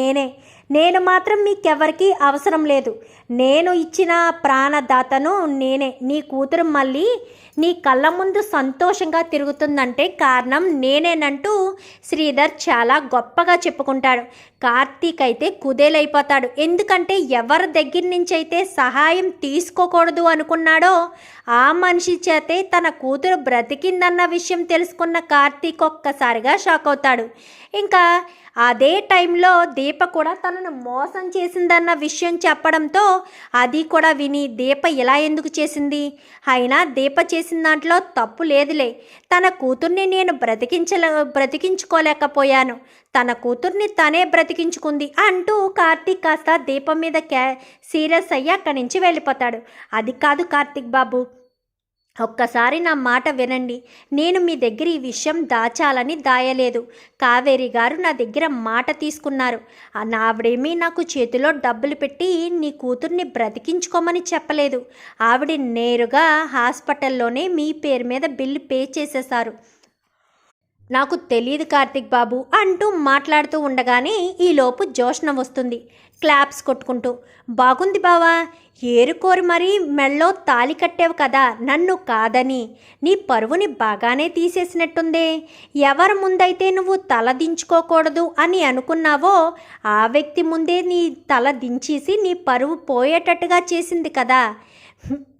నేనే. నేను మాత్రం మీకెవరికీ అవసరం లేదు. నేను ఇచ్చిన ప్రాణదాతను నేనే. నీ కూతురు మళ్ళీ నీ కళ్ళ ముందు సంతోషంగా తిరుగుతుందంటే కారణం నేనేనంటూ శ్రీధర్ చాలా గొప్పగా చెప్పుకుంటాడు. కార్తీక్ అయితే కుదేలైపోతాడు. ఎందుకంటే ఎవరి దగ్గర నుంచి అయితే సహాయం తీసుకోకూడదు అనుకున్నాడో ఆ మనిషి చేతే తన కూతురు బ్రతికిందన్న విషయం తెలుసుకున్న కార్తీక్ ఒక్కసారిగా షాక్ అవుతాడు. ఇంకా అదే టైంలో దీప కూడా తనను మోసం చేసిందన్న విషయం చెప్పడంతో అది కూడా విని దీప ఇలా ఎందుకు చేసింది? అయినా దీప చేసిన దాంట్లో తప్పు లేదులే. తన కూతుర్ని నేను బ్రతికించలే బ్రతికించుకోలేకపోయాను. తన కూతుర్ని తనే బ్రతి బ్రతికించుకుంది అంటూ కార్తీక్ కాస్త దీపం మీద క్యా సీరియస్ అయ్యి అక్కడి నుంచి వెళ్ళిపోతాడు. అది కాదు కార్తీక్ బాబు. ఒక్కసారి నా మాట వినండి. నేను మీ దగ్గర ఈ విషయం దాచాలని దాయలేదు. కావేరి గారు నా దగ్గర మాట తీసుకున్నారు. ఆ ఆవిడేమీ నాకు చేతిలో డబ్బులు పెట్టి నీ కూతుర్ని బ్రతికించుకోమని చెప్పలేదు. ఆవిడ నేరుగా హాస్పిటల్లోనే మీ పేరు మీద బిల్లు పే చేసేశారు. నాకు తెలియదు కార్తిక్ బాబు అంటూ మాట్లాడుతూ ఉండగానే ఈలోపు జోష్న వస్తుంది. క్లాప్స్ కొట్టుకుంటూ బాగుంది బావా ఏరుకోరి మరీ మెళ్ళో తాలి కట్టావు కదా నన్ను కాదని. నీ పరువుని బాగానే తీసేసినట్టుందే. ఎవరి ముందైతే నువ్వు తల దించుకోకూడదు అని అనుకున్నావో ఆ వ్యక్తి ముందే నీ తల దించేసి నీ పరువు పోయేటట్టుగా చేసింది కదా.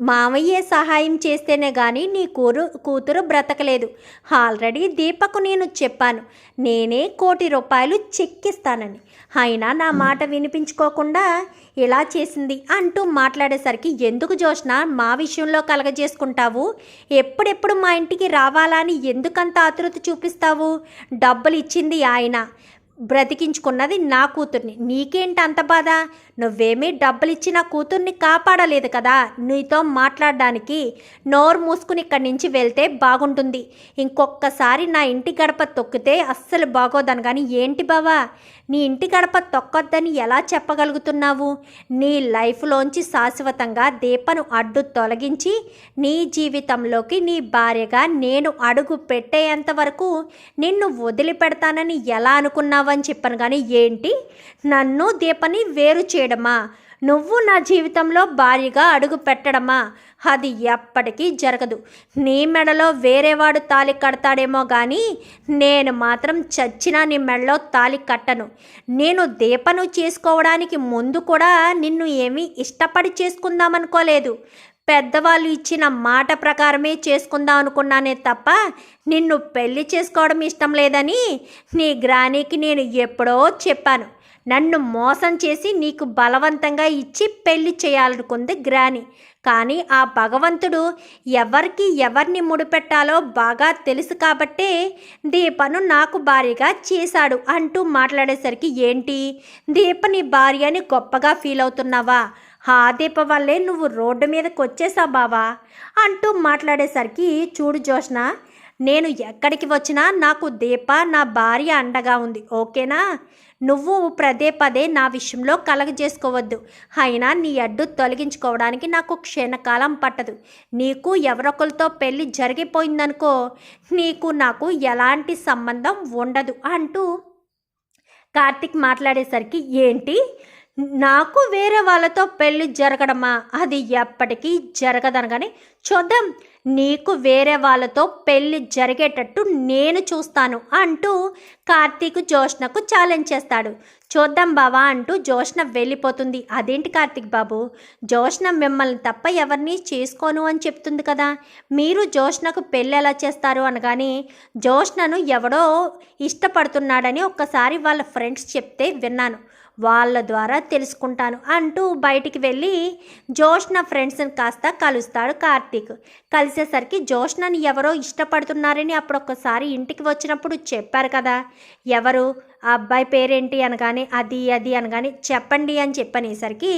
మామయ్యే సహాయం చేస్తేనే కానీ నీ కూరు కూతురు బ్రతకలేదు. ఆల్రెడీ దీపకు నేను చెప్పాను. నేనే కోటి రూపాయలు చెక్కిస్తానని. అయినా నా మాట వినిపించుకోకుండా ఇలా చేసింది అంటూ మాట్లాడేసరికి ఎందుకు జోష్న మా విషయంలో కలగజేసుకుంటావు? ఎప్పుడెప్పుడు మా ఇంటికి రావాలా అని ఎందుకంత ఆతృత చూపిస్తావు? డబ్బులు ఇచ్చింది ఆయన. బ్రతికించుకున్నది నా కూతుర్ని. నీకేంటి అంత బాధ? నువ్వేమీ డబ్బులిచ్చి నా కూతుర్ని కాపాడలేదు కదా. నీతో మాట్లాడడానికి నోరు మూసుకుని ఇక్కడి నుంచి వెళ్తే బాగుంటుంది. ఇంకొకసారి నా ఇంటి గడప తొక్కితే అస్సలు బాగోదని కానీ ఏంటి బావా? నీ ఇంటి గడప తొక్కొద్దని ఎలా చెప్పగలుగుతున్నావు? నీ లైఫ్లోంచి శాశ్వతంగా దీపను అడ్డు తొలగించి నీ జీవితంలోకి నీ భార్యగా నేను అడుగు పెట్టేంత వరకు నిన్ను వదిలిపెడతానని ఎలా అనుకున్నావని చెప్పాను కానీ ఏంటి? నన్ను దీపని వేరు చేయడం చేయడమా? నువ్వు నా జీవితంలో భారీగా అడుగు పెట్టడమా? అది ఎప్పటికీ జరగదు. నీ మెడలో వేరేవాడు తాలి కడతాడేమో కానీ నేను మాత్రం చచ్చినా నీ మెడలో తాలి కట్టను. నేను దీపను చేసుకోవడానికి ముందు కూడా నిన్ను ఏమీ ఇష్టపడి చేసుకుందామనుకోలేదు. పెద్దవాళ్ళు ఇచ్చిన మాట ప్రకారమే చేసుకుందాం అనుకున్నానే తప్ప నిన్ను పెళ్ళి చేసుకోవడం ఇష్టం లేదని నీ గ్రానికి నేను ఎప్పుడో చెప్పాను. నన్ను మోసం చేసి నీకు బలవంతంగా ఇచ్చి పెళ్ళి చేయాలనుకుంది గ్రాని. కానీ ఆ భగవంతుడు ఎవరికి ఎవరిని ముడిపెట్టాలో బాగా తెలుసు కాబట్టే దీపను నాకు భార్యగా చేశాడు అంటూ మాట్లాడేసరికి ఏంటి? దీప నీ భార్య అని గొప్పగా ఫీల్ అవుతున్నావా? ఆ దీప వల్లే నువ్వు రోడ్డు మీదకి వచ్చేసా బావా? అంటూ మాట్లాడేసరికి చూడు జోష్న నేను ఎక్కడికి వచ్చినా నాకు దీప నా భార్య అండగా ఉంది ఓకేనా? నువ్వు పదే పదే నా విషయంలో కలగజేసుకోవద్దు. అయినా నీ అడ్డు తొలగించుకోవడానికి నాకు క్షణకాలం పట్టదు. నీకు ఎవరొకరితో పెళ్ళి జరిగిపోయిందనుకో నీకు నాకు ఎలాంటి సంబంధం ఉండదు అంటూ కార్తిక్ మాట్లాడేసరికి ఏంటి? నాకు వేరే వాళ్ళతో పెళ్ళి జరగడమా? అది ఎప్పటికీ జరగదనగానే చూద్దాం. నీకు వేరే వాళ్ళతో పెళ్ళి జరిగేటట్టు నేను చూస్తాను అంటూ కార్తీక్ జోష్నకు ఛాలెంజ్ చేస్తాడు. చూద్దాం బావా అంటూ జోష్న వెళ్ళిపోతుంది. అదేంటి కార్తీక్ బాబు? జోష్న మిమ్మల్ని తప్ప ఎవరిని చేసుకోను అని చెప్తుంది కదా. మీరు జోష్నకు పెళ్ళి ఎలా చేస్తారు అనగానే జోష్నను ఎవడో ఇష్టపడుతున్నాడని ఒక్కసారి వాళ్ళ ఫ్రెండ్స్ చెప్తే విన్నాను. వాళ్ళ ద్వారా తెలుసుకుంటాను అంటూ బయటికి వెళ్ళి జోష్న ఫ్రెండ్స్ని కాస్త కలుస్తాడు కార్తీక్. కలిసేసరికి జోష్నని ఎవరో ఇష్టపడుతున్నారని అప్పుడు ఒక్కసారి ఇంటికి వచ్చినప్పుడు చెప్పారు కదా. ఎవరు? ఆ అబ్బాయి పేరేంటి అనగానే అది అది అనగానే చెప్పండి అని చెప్పనేసరికి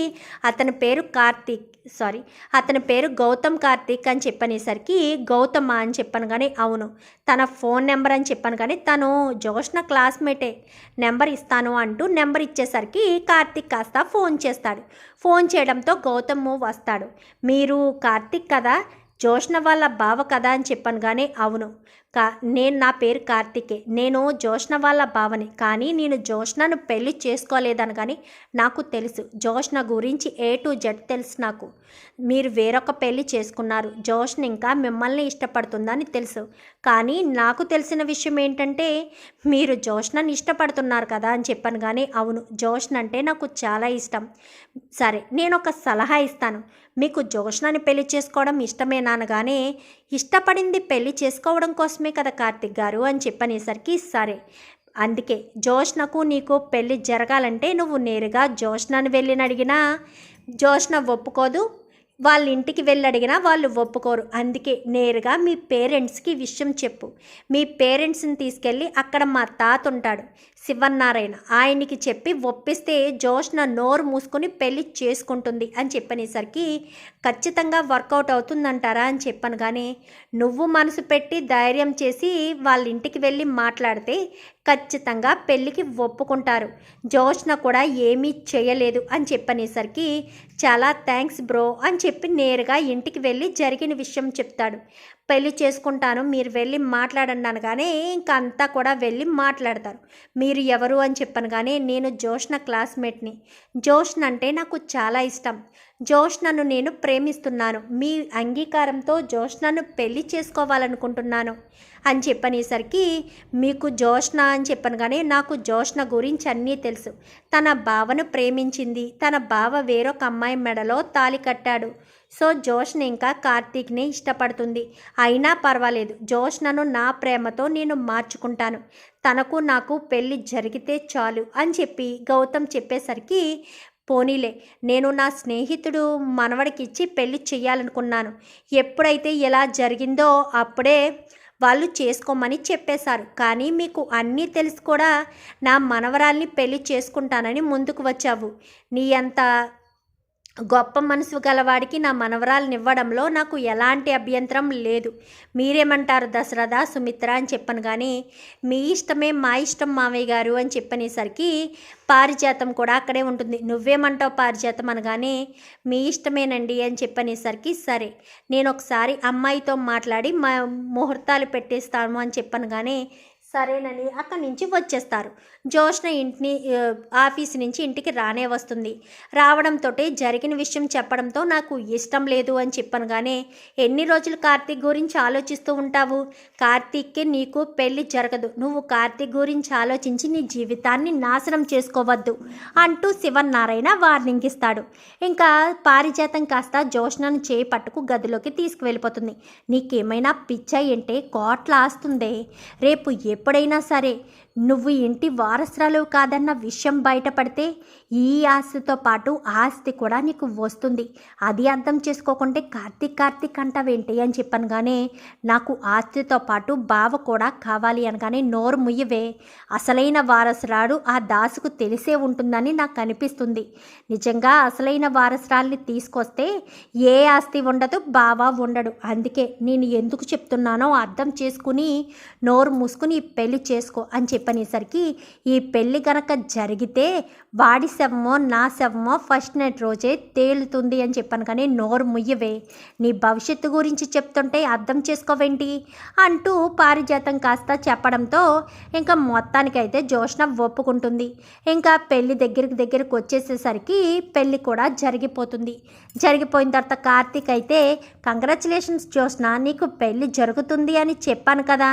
అతని పేరు కార్తీక్ సారీ అతని పేరు గౌతమ్ కార్తీక్ అని చెప్పనేసరికి గౌతమ అని చెప్పాను కానీ అవును. తన ఫోన్ నెంబర్ అని చెప్పాను కానీ తను జోష్న క్లాస్మేటే నెంబర్ ఇస్తాను అంటూ నెంబర్ ఇచ్చేసరికి కార్తీక్ కాస్త ఫోన్ చేస్తాడు. ఫోన్ చేయడంతో గౌతమ్ వస్తాడు. మీరు కార్తీక్ కదా జోష్న వాళ్ళ బావ కదా అని చెప్పాను కానీ అవును. కా నేను నా పేరు కార్తికే. నేను జోష్న వాళ్ళ భావని కానీ నేను జోష్నను పెళ్ళి చేసుకోలేదని కానీ నాకు తెలుసు. జోష్న గురించి ఏ టు జెడ్ తెలుసు నాకు. మీరు వేరొక పెళ్ళి చేసుకున్నారు. జోష్న ఇంకా మిమ్మల్ని ఇష్టపడుతుందని తెలుసు. కానీ నాకు తెలిసిన విషయం ఏంటంటే మీరు జోష్నని ఇష్టపడుతున్నారు కదా అని చెప్పాను కానీ అవును జోష్న అంటే నాకు చాలా ఇష్టం. సరే నేను ఒక సలహా ఇస్తాను. మీకు జోష్నని పెళ్ళి చేసుకోవడం ఇష్టమేనానగానే ఇష్టపడింది పెళ్ళి చేసుకోవడం కోసమే కదా కార్తిక్ గారు అని చెప్పనేసరికి సరే. అందుకే జోష్నకు నీకు పెళ్ళి జరగాలంటే నువ్వు నేరుగా జోష్నను వెళ్ళిన అడిగినా జోష్న ఒప్పుకోదు వాళ్ళ ఇంటికి వెళ్ళడిగినా వాళ్ళు ఒప్పుకోరు. అందుకే నేరుగా మీ పేరెంట్స్కి విషయం చెప్పు. మీ పేరెంట్స్ని తీసుకెళ్ళి అక్కడ మా తాత ఉంటాడు శివన్నారాయణ. ఆయనకి చెప్పి ఒప్పిస్తే జోష్న నోరు మూసుకొని పెళ్ళి చేసుకుంటుంది అని చెప్పనేసరికి ఖచ్చితంగా వర్కౌట్ అవుతుందంటారా అని చెప్పాను. కానీ నువ్వు మనసు పెట్టి ధైర్యం చేసి వాళ్ళ ఇంటికి వెళ్ళి మాట్లాడితే ఖచ్చితంగా పెళ్ళికి ఒప్పుకుంటారు. జోష్న కూడా ఏమీ చేయలేదు అని చెప్పనేసరికి చాలా థ్యాంక్స్ బ్రో అని చెప్పి నేరుగా ఇంటికి వెళ్ళి జరిగిన విషయం చెప్తాడు. పెళ్ళి చేసుకుంటాను మీరు వెళ్ళి మాట్లాడండి అనగానే ఇంకా అంతా కూడా వెళ్ళి మాట్లాడతారు. మీరు ఎవరు అని చెప్పను కానీ నేను జోష్న క్లాస్మేట్ని. జోష్న అంటే నాకు చాలా ఇష్టం. జోష్నను నేను ప్రేమిస్తున్నాను. మీ అంగీకారంతో జోష్నను పెళ్ళి చేసుకోవాలనుకుంటున్నాను అని చెప్పనేసరికి మీకు జోష్న అని చెప్పను కానీ నాకు జోష్న గురించి అన్నీ తెలుసు. తన బావను ప్రేమించింది. తన బావ వేరొక అమ్మాయి మెడలో తాలి కట్టాడు. సో జోష్న ఇంకా కార్తీక్ని ఇష్టపడుతుంది. అయినా పర్వాలేదు జోష్నను నా ప్రేమతో నేను మార్చుకుంటాను. తనకు నాకు పెళ్ళి జరిగితే చాలు అని చెప్పి గౌతమ్ చెప్పేసరికి పోనీలే నేను నా స్నేహితుడు మనవడికి ఇచ్చి పెళ్ళి చేయాలనుకున్నాను ఎప్పుడైతే ఎలా జరిగిందో అప్పుడే వాళ్ళు చేసుకోమని చెప్పేశారు. కానీ మీకు అన్నీ తెలిసి కూడా నా మనవరాల్ని పెళ్ళి చేసుకుంటానని ముందుకు వచ్చావు. నీ అంత గొప్ప మనసు గలవాడికి నా మనవరాలను ఇవ్వడంలో నాకు ఎలాంటి అభ్యంతరం లేదు. మీరేమంటారు దశరథ సుమిత్ర అని చెప్పను కానీ మీ ఇష్టమే మా ఇష్టం మామయ్య గారు అని చెప్పనేసరికి పారిజాతం కూడా అక్కడే ఉంటుంది. నువ్వేమంటావు పారిజాతం అనగానే మీ ఇష్టమేనండి అని చెప్పనేసరికి సరే నేను ఒకసారి అమ్మాయితో మాట్లాడి మా ముహూర్తాలు పెట్టేస్తాను అని చెప్పను కానీ సరేనని అక్కడి నుంచి వచ్చేస్తారు. జోష్న ఇంటిని ఆఫీస్ నుంచి ఇంటికి రానే వస్తుంది. రావడంతో జరిగిన విషయం చెప్పడంతో నాకు ఇష్టం లేదు అని చెప్పాను కానీ ఎన్ని రోజులు కార్తీక్ గురించి ఆలోచిస్తూ ఉంటావు? కార్తీక్కి నీకు పెళ్ళి జరగదు. నువ్వు కార్తీక్ గురించి ఆలోచించి నీ జీవితాన్ని నాశనం చేసుకోవద్దు అంటూ శివన్నారాయణ వార్నింగ్ ఇస్తాడు. ఇంకా పారిజాతం కాస్త జోష్నను చేయి పట్టుకు గదిలోకి తీసుకువెళ్ళిపోతుంది. నీకేమైనా పిచ్చ ఏంటే కోట్ల ఆస్తుందే. రేపు ఎప్పుడైనా సరే నువ్వు ఇంటి వా వారసురాలు కాదన్న విషయం బయటపడితే ఈ ఆస్తితో పాటు ఆస్తి కూడా నీకు వస్తుంది. అది అర్థం చేసుకోకుంటే కార్తీక్ కార్తీక్ అంటావేంటి అని చెప్పాను కానీ నాకు ఆస్తితో పాటు బావ కూడా కావాలి అనగానే నోరు ముయ్యవే. అసలైన వారసురాడు ఆ దాసుకు తెలిసే ఉంటుందని నాకు అనిపిస్తుంది. నిజంగా అసలైన వారసురాల్ని తీసుకొస్తే ఏ ఆస్తి ఉండదు బావ ఉండడు. అందుకే నేను ఎందుకు చెప్తున్నానో అర్థం చేసుకుని నోరు మూసుకుని పెళ్ళి చేసుకో అని చెప్పనేసరికి ఈ పెళ్ళి గనక జరిగితే వాడి శవమో నా శవమో ఫస్ట్ నైట్ రోజే తేలుతుంది అని చెప్పాను కానీ నోరు ముయ్యవే. నీ భవిష్యత్తు గురించి చెప్తుంటే అర్థం చేసుకోవేంటి? అంటూ పారిజాతం కాస్త చెప్పడంతో ఇంకా మొత్తానికైతే జోష్న ఒప్పుకుంటుంది. ఇంకా పెళ్ళి దగ్గరికి దగ్గరికి వచ్చేసేసరికి పెళ్ళి కూడా జరిగిపోతుంది. జరిగిపోయిన తర్వాత కార్తీక్ అయితే కంగ్రాచులేషన్స్ జోష్న నీకు పెళ్ళి జరుగుతుంది అని చెప్పాను కదా.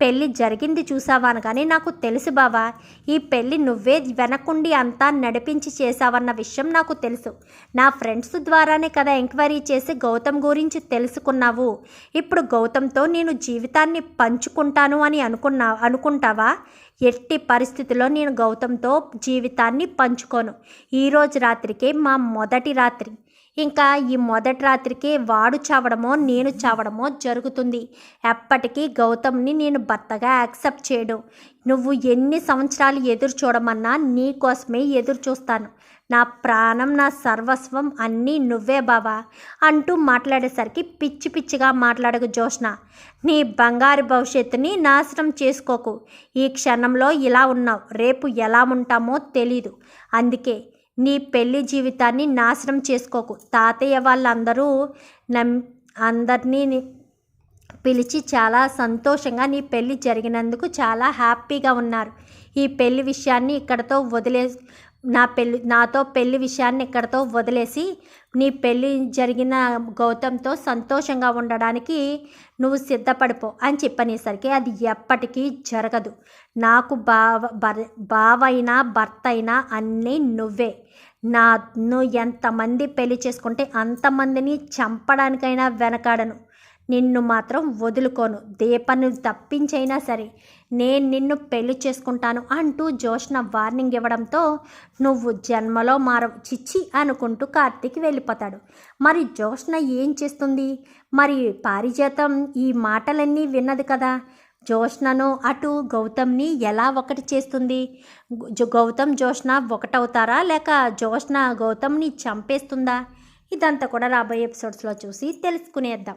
పెళ్ళి జరిగింది చూసావాను కానీ నాకు తెలుసు బావా. ఈ పెళ్ళి నువ్వే వెనకుండి అంతా నడిపించి చేశావన్న విషయం నాకు తెలుసు. నా ఫ్రెండ్స్ ద్వారానే కదా ఎంక్వైరీ చేసి గౌతమ్ గురించి తెలుసుకున్నావు. ఇప్పుడు గౌతమ్తో నేను జీవితాన్ని పంచుకుంటాను అని అనుకున్నా అనుకుంటావా? ఎట్టి పరిస్థితిలో నేను గౌతమ్తో జీవితాన్ని పంచుకోను. ఈరోజు రాత్రికే మా మొదటి రాత్రి. ఇంకా ఈ మొదటి రాత్రికి వాడు చావడమో నేను చావడమో జరుగుతుంది. ఎప్పటికీ గౌతమ్ని నేను భర్తగా యాక్సెప్ట్ చేయడం. నువ్వు ఎన్ని సంవత్సరాలు ఎదురు చూడమన్నా నీ కోసమే ఎదురు చూస్తాను. నా ప్రాణం నా సర్వస్వం అన్నీ నువ్వే బావా అంటూ మాట్లాడేసరికి పిచ్చి పిచ్చిగా మాట్లాడకు జోష్న నీ బంగారు భవిష్యత్తుని నాశనం చేసుకోకు. ఈ క్షణంలో ఇలా ఉన్నావు. రేపు ఎలా ఉంటామో తెలీదు. అందుకే నీ పెళ్ళి జీవితాన్ని నాశనం చేసుకోకు. తాతయ్య వాళ్ళందరూ నమ్ అందరినీ పిలిచి చాలా సంతోషంగా నీ పెళ్ళి జరిగినందుకు చాలా హ్యాపీగా ఉన్నారు. ఈ పెళ్ళి విషయాన్ని ఇక్కడతో వదిలే నా పెళ్ళి నాతో పెళ్ళి విషయాన్ని ఇక్కడతో వదిలేసి నీ పెళ్ళి జరిగిన గౌతమ్తో సంతోషంగా ఉండడానికి నువ్వు సిద్ధపడిపో అని చెప్పనేసరికి అది ఎప్పటికీ జరగదు. నాకు బావ బర్ బావైనా భర్త అయినా అన్నీ నువ్వే. నా నువ్వు ఎంతమంది పెళ్ళి చేసుకుంటే అంతమందిని చంపడానికైనా వెనకాడను. నిన్ను మాత్రం వదులుకోను. దీపను తప్పించైనా సరే నేను నిన్ను పెళ్ళి చేసుకుంటాను అంటూ జోష్న వార్నింగ్ ఇవ్వడంతో నువ్వు జన్మలో మార చిచ్చి అనుకుంటూ కార్తీక్ వెళ్ళిపోతాడు. మరి జోష్న ఏం చేస్తుంది? మరి పారిజాతం ఈ మాటలన్నీ విన్నది కదా. జోష్నను అటు గౌతమ్ని ఎలా ఒకటి చేస్తుంది? గౌతమ్ జోష్న ఒకటవుతారా? లేక జోష్న గౌతమ్ని చంపేస్తుందా? ఇదంతా కూడా రాబోయే ఎపిసోడ్స్లో చూసి తెలుసుకునేద్దాం.